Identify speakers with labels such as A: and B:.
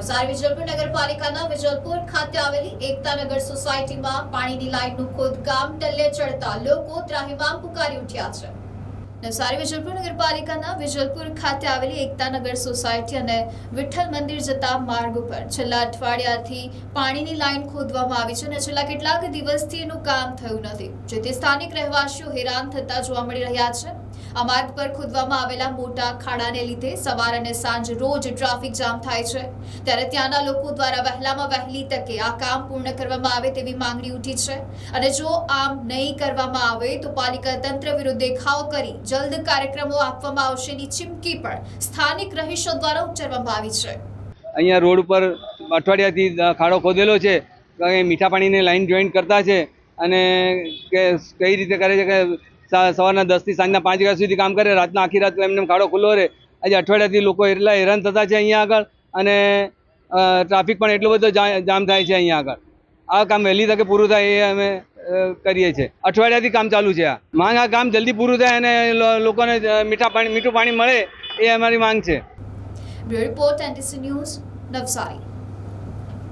A: નવસારી વિજલપુર નગરપાલિકાના વિજલપુર ખાતે આવેલી એકતાનગર સોસાયટીમાં પાણીની લાઇનનું ખોદકામ ટલ્લે ચડતા લોકો ત્રાહિમામ પુકારી ઉઠ્યા છે. નવસારી વિજલપુર નગરપાલિકાના વિજલપુર ખાતે આવેલી એકતાનગર સોસાયટી અને વિઠ્ઠલ મંદિર જતા માર્ગ ઉપર છેલ્લા અઠવાડિયાથી પાણીની લાઇન ખોદવામાં આવી છે અને છેલ્લા કેટલાક દિવસથી એનું કામ થયું નથી. જેથી સ્થાનિક રહેવાસીઓ હેરાન થતા જોવા મળી રહ્યા છે. આ માર્ગ પર ખોદવામાં આવેલા મોટા ખાડાને લીધે સવાર અને સાંજ રોજ ટ્રાફિક જામ થાય છે. ત્યારે ત્યાંના લોકો દ્વારા વહેલામાં વહેલી તકે આ કામ પૂર્ણ કરવામાં આવે તેવી માંગણી ઉઠી છે. અને જો આમ નહીં કરવામાં આવે તો પાલિકા તંત્ર વિરુદ્ધ દેખાવ કરી જલ્દ કાર્યક્રમો આપવામાં આવશેની ચીમકી પણ સ્થાનિક રહીશો દ્વારા ઉચ્ચારવામાં આવી છે.
B: અહીંયા રોડ ઉપર અઠવાડિયાથી ખાડો ખોદેલો છે. મીઠા પાણીની લાઈન જોઈન્ટ કરતા છે અને કઈ રીતે કરે છે કે સવારના દસથી સાંજના પાંચ વાગ્યા સુધી કામ કરે, રાતના આખી રાત એમને ખાડો ખુલ્લો રહે. આજે અઠવાડિયાથી લોકો એટલા હેરાન થતા છે અહીંયા આગળ અને ટ્રાફિક પણ એટલો બધો જામ થાય છે અહીંયા આગળ. આ કામ વહેલી તકે પૂરું થાય એ અમે કરીએ છીએ. અઠવાડિયાથી કામ ચાલુ છે આ. માંગ આ કામ જલ્દી પૂરું થાય અને લોકોને મીઠા પાણી, મીઠું પાણી મળે એ અમારી માંગ છે.
A: Report, NTC news Navsari.